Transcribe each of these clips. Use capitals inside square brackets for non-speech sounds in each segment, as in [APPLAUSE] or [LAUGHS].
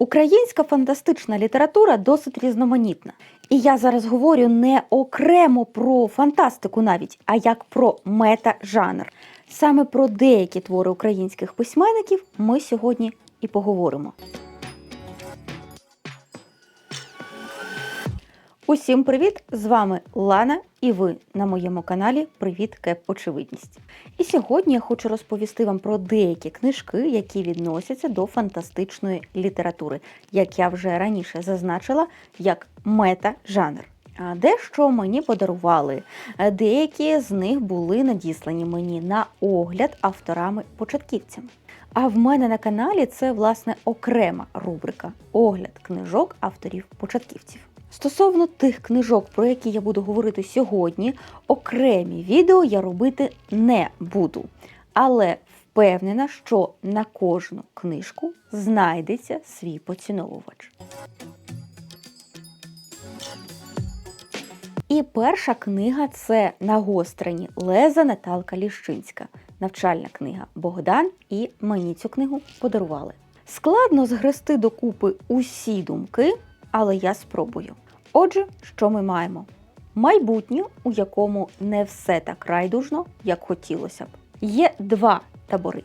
Українська фантастична література досить різноманітна. І я зараз говорю не окремо про фантастику навіть, а як про мета-жанр. Саме про деякі твори українських письменників ми сьогодні і поговоримо. Усім привіт! З вами Лана, і ви на моєму каналі Привіт Кеп Очевидність. І сьогодні я хочу розповісти вам про деякі книжки, які відносяться до фантастичної літератури, як я вже раніше зазначила, як мета-жанр. Дещо мені подарували. Деякі з них були надіслані мені на огляд авторами-початківцями. А в мене на каналі це власне окрема рубрика огляд книжок авторів-початківців. Стосовно тих книжок, про які я буду говорити сьогодні, окремі відео я робити не буду. Але впевнена, що на кожну книжку знайдеться свій поціновувач. І перша книга це Нагострені леза Наталка Ліщинська. Навчальна книга Богдан, і мені цю книгу подарували. Складно згрести докупи усі думки, але я спробую. Отже, що ми маємо? Майбутнє, у якому не все так райдужно, як хотілося б. Є два табори.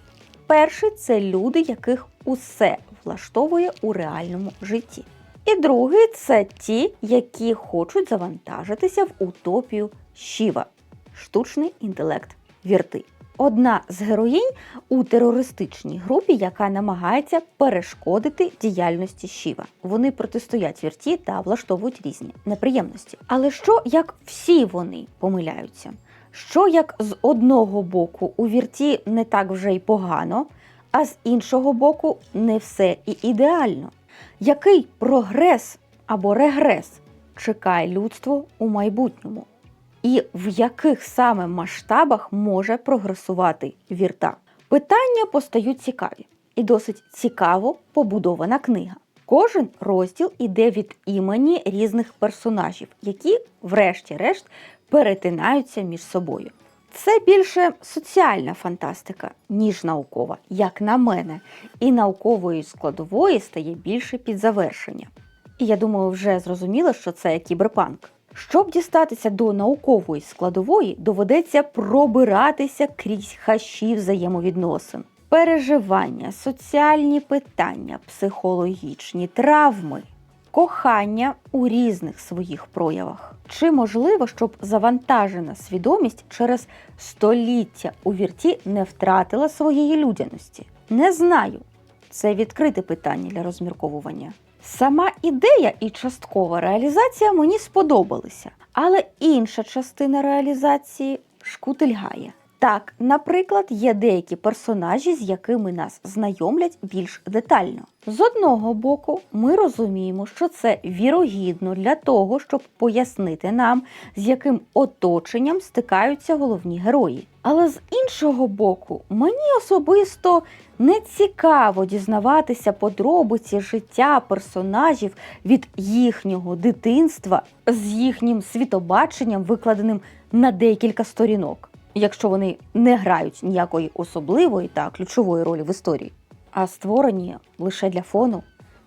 Перший це люди, яких усе влаштовує у реальному житті. І другий це ті, які хочуть завантажитися в утопію Шіва штучний інтелект вірти. Одна з героїнь у терористичній групі, яка намагається перешкодити діяльності Шіва. Вони протистоять вірті та влаштовують різні неприємності. Але що як всі вони помиляються? Що як з одного боку у вірті не так вже й погано, а з іншого боку не все і ідеально? Який прогрес або регрес чекає людство у майбутньому? І в яких саме масштабах може прогресувати вірта? Питання постають цікаві і досить цікаво побудована книга. Кожен розділ іде від імені різних персонажів, які, врешті-решт, перетинаються між собою. Це більше соціальна фантастика, ніж наукова, як на мене, і наукової складової стає більше під завершення. І я думаю, вже зрозуміло, що це кіберпанк. Щоб дістатися до наукової складової, доведеться пробиратися крізь хащі взаємовідносин, переживання, соціальні питання, психологічні травми, кохання у різних своїх проявах. Чи можливо, щоб завантажена свідомість через століття у вірті не втратила своєї людяності? Не знаю. Це відкрите питання для розмірковування. Сама ідея і часткова реалізація мені сподобалися, але інша частина реалізації шкутильгає. Так, наприклад, є деякі персонажі, з якими нас знайомлять більш детально. З одного боку, ми розуміємо, що це вірогідно для того, щоб пояснити нам, з яким оточенням стикаються головні герої. Але з іншого боку, мені особисто не цікаво дізнаватися подробиці життя персонажів від їхнього дитинства з їхнім світобаченням, викладеним на декілька сторінок, якщо вони не грають ніякої особливої та ключової ролі в історії, а створені лише для фону,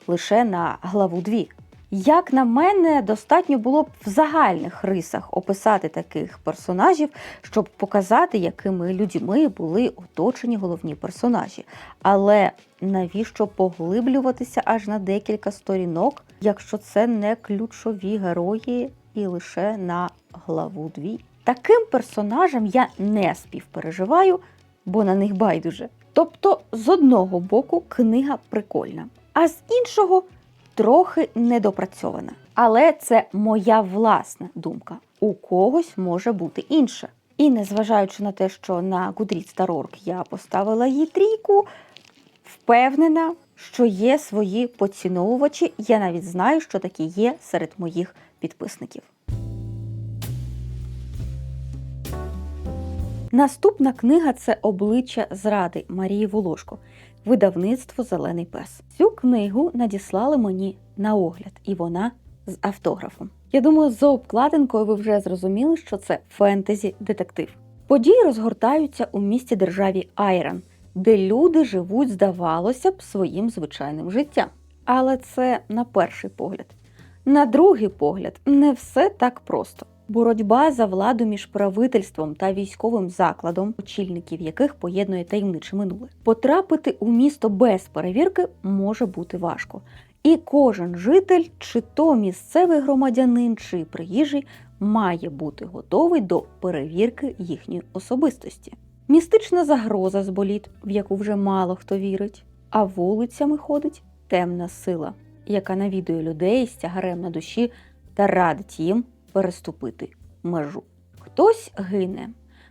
лише на главу дві. Як на мене, достатньо було б в загальних рисах описати таких персонажів, щоб показати, якими людьми були оточені головні персонажі. Але навіщо поглиблюватися аж на декілька сторінок, якщо це не ключові герої і лише на главу дві? Таким персонажам я не співпереживаю, бо на них байдуже. Тобто, з одного боку, книга прикольна, а з іншого трохи недопрацьована. Але це моя власна думка. У когось може бути інше. І незважаючи на те, що на Goodreads.org я поставила їй трійку, впевнена, що є свої поціновувачі. Я навіть знаю, що такі є серед моїх підписників. Наступна книга це обличчя зради Марії Волошко, видавництво Зелений пес. Цю книгу надіслали мені на огляд, і вона з автографом. Я думаю, за обкладинкою ви вже зрозуміли, що це фентезі-детектив. Події розгортаються у місті державі Айран, де люди живуть, здавалося б, своїм звичайним життям. Але це на перший погляд. На другий погляд, не все так просто. Боротьба за владу між правительством та військовим закладом, очільників яких поєднує таємниче минуле. Потрапити у місто без перевірки може бути важко. І кожен житель, чи то місцевий громадянин, чи приїжджий, має бути готовий до перевірки їхньої особистості. Містична загроза з боліт, в яку вже мало хто вірить, а вулицями ходить темна сила, яка навідує людей з тягарем на душі та радить їм переступити межу. Хтось гине,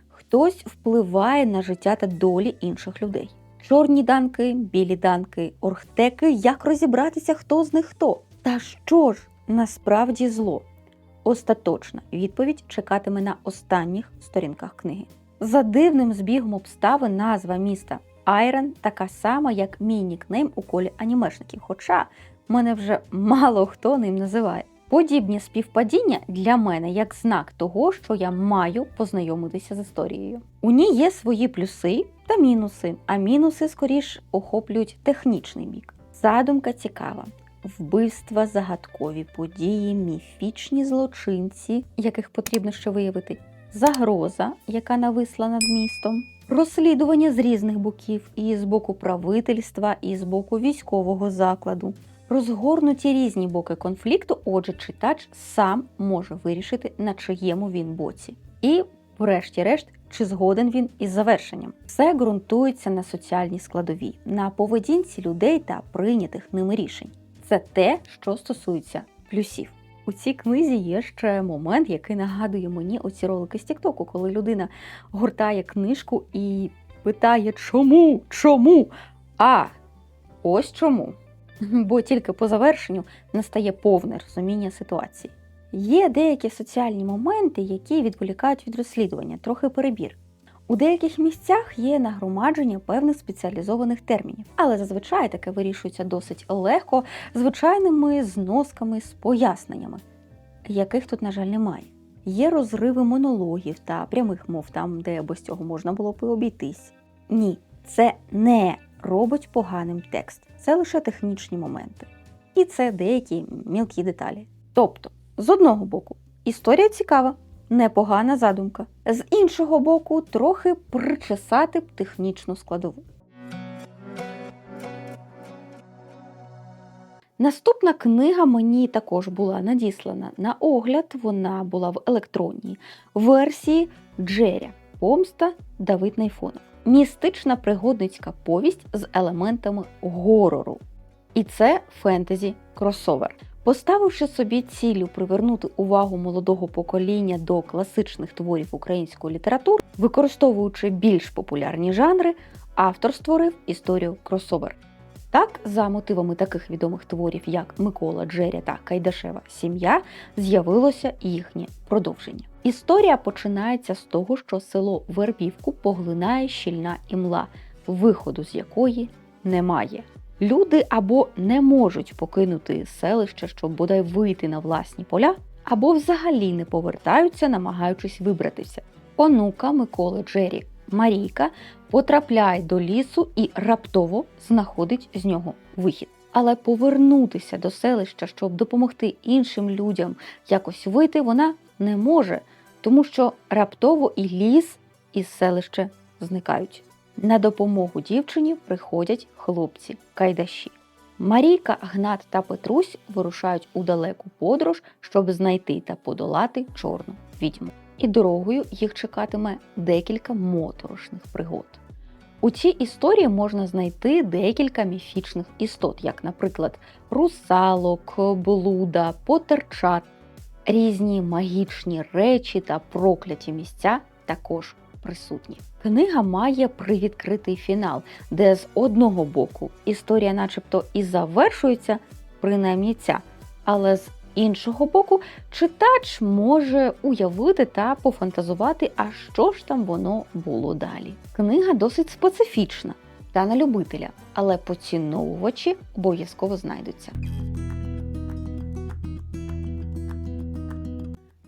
хтось впливає на життя та долі інших людей. Чорні данки, білі данки, орхтеки, як розібратися, хто з них хто. Та що ж насправді зло? Остаточна відповідь чекатиме на останніх сторінках книги. За дивним збігом обставин назва міста Айрон така сама, як мій нікнейм у колі анімешників, хоча мене вже мало хто ним називає. Подібні співпадіння для мене як знак того, що я маю познайомитися з історією. У ній є свої плюси та мінуси, а мінуси скоріш охоплюють технічний бік. Задумка цікава. Вбивства, загадкові події, міфічні злочинці, яких потрібно ще виявити, загроза, яка нависла над містом, розслідування з різних боків, і з боку правительства, і з боку військового закладу. Розгорнуті різні боки конфлікту, отже, читач сам може вирішити, на чиєму він боці. І, врешті-решт, чи згоден він із завершенням. Все ґрунтується на соціальній складовій, на поведінці людей та прийнятих ними рішень. Це те, що стосується плюсів. У цій книзі є ще момент, який нагадує мені оці ролики з Тіктоку, коли людина гортає книжку і питає, чому? Чому? А ось чому. [LAUGHS] Бо тільки по завершенню настає повне розуміння ситуації. Є деякі соціальні моменти, які відволікають від розслідування, трохи перебір. У деяких місцях є нагромадження певних спеціалізованих термінів, але зазвичай таке вирішується досить легко, звичайними зносками з поясненнями, яких тут, на жаль, немає. Є розриви монологів та прямих мов там, де без цього можна було б обійтись. Ні, це не робить поганим текст, це лише технічні моменти. І це деякі мілкі деталі. Тобто, з одного боку, історія цікава, непогана задумка. З іншого боку, трохи причесати б технічну складову. Наступна книга мені також була надіслана на огляд. Вона була в електронній версії Джеря Помста Давид Найфонов. Містична пригодницька повість з елементами горору. І це фентезі кросовер. Поставивши собі ціллю привернути увагу молодого покоління до класичних творів української літератури, використовуючи більш популярні жанри, автор створив історію кросовер. Так, за мотивами таких відомих творів, як Микола Джеря та Кайдашева Сім'я, з'явилося їхнє продовження. Історія починається з того, що село Вербівку поглинає щільна імла, виходу з якої немає. Люди або не можуть покинути селище, щоб бодай вийти на власні поля, або взагалі не повертаються, намагаючись вибратися. Онука Миколи Джері Марійка потрапляє до лісу і раптово знаходить з нього вихід. Але повернутися до селища, щоб допомогти іншим людям якось вийти, вона не може, тому що раптово і ліс, і селище зникають. На допомогу дівчині приходять хлопці кайдаші. Марійка, Гнат та Петрусь вирушають у далеку подорож, щоб знайти та подолати чорну відьму. І дорогою їх чекатиме декілька моторошних пригод. У цій історії можна знайти декілька міфічних істот, як, наприклад, русалок, блуда, потерчат, різні магічні речі та прокляті місця також присутні. Книга має привідкритий фінал, де з одного боку історія, начебто, і завершується, принаймні ця, але з іншого боку, читач може уявити та пофантазувати, а що ж там воно було далі. Книга досить специфічна та на любителя, але поціновувачі обов'язково знайдуться.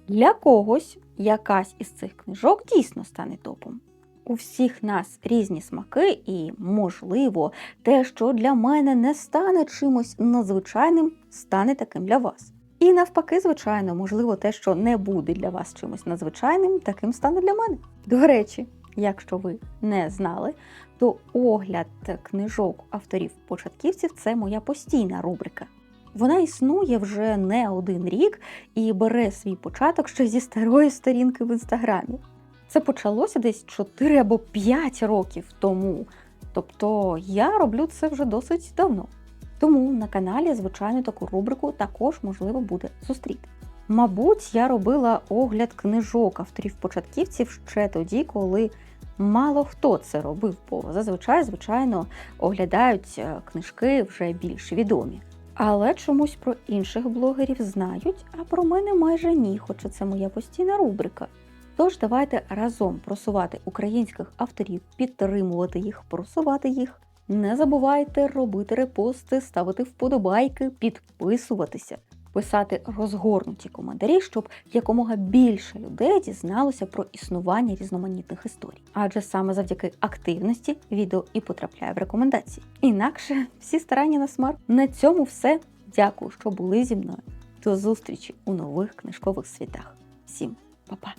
Для когось якась із цих книжок дійсно стане топом. У всіх нас різні смаки, і, можливо, те, що для мене не стане чимось надзвичайним, стане таким для вас. І навпаки, звичайно, можливо, те, що не буде для вас чимось надзвичайним, таким стане для мене. До речі, якщо ви не знали, то огляд книжок авторів-початківців це моя постійна рубрика. Вона існує вже не один рік і бере свій початок ще зі старої сторінки в інстаграмі. Це почалося десь 4 або 5 років тому. Тобто я роблю це вже досить давно. Тому на каналі, звичайно, таку рубрику також можливо буде зустріти. Мабуть, я робила огляд книжок авторів-початківців ще тоді, коли мало хто це робив, бо зазвичай, звичайно, оглядають е, книжки вже більш відомі. Але чомусь про інших блогерів знають, а про мене майже ні, хоча це моя постійна рубрика. Тож давайте разом просувати українських авторів, підтримувати їх, просувати їх. Не забувайте робити репости, ставити вподобайки, підписуватися, писати розгорнуті коментарі, щоб якомога більше людей дізналося про існування різноманітних історій. Адже саме завдяки активності відео і потрапляє в рекомендації. Інакше всі старання на смарт. На цьому все. Дякую, що були зі мною. До зустрічі у нових книжкових світах. Всім па-па!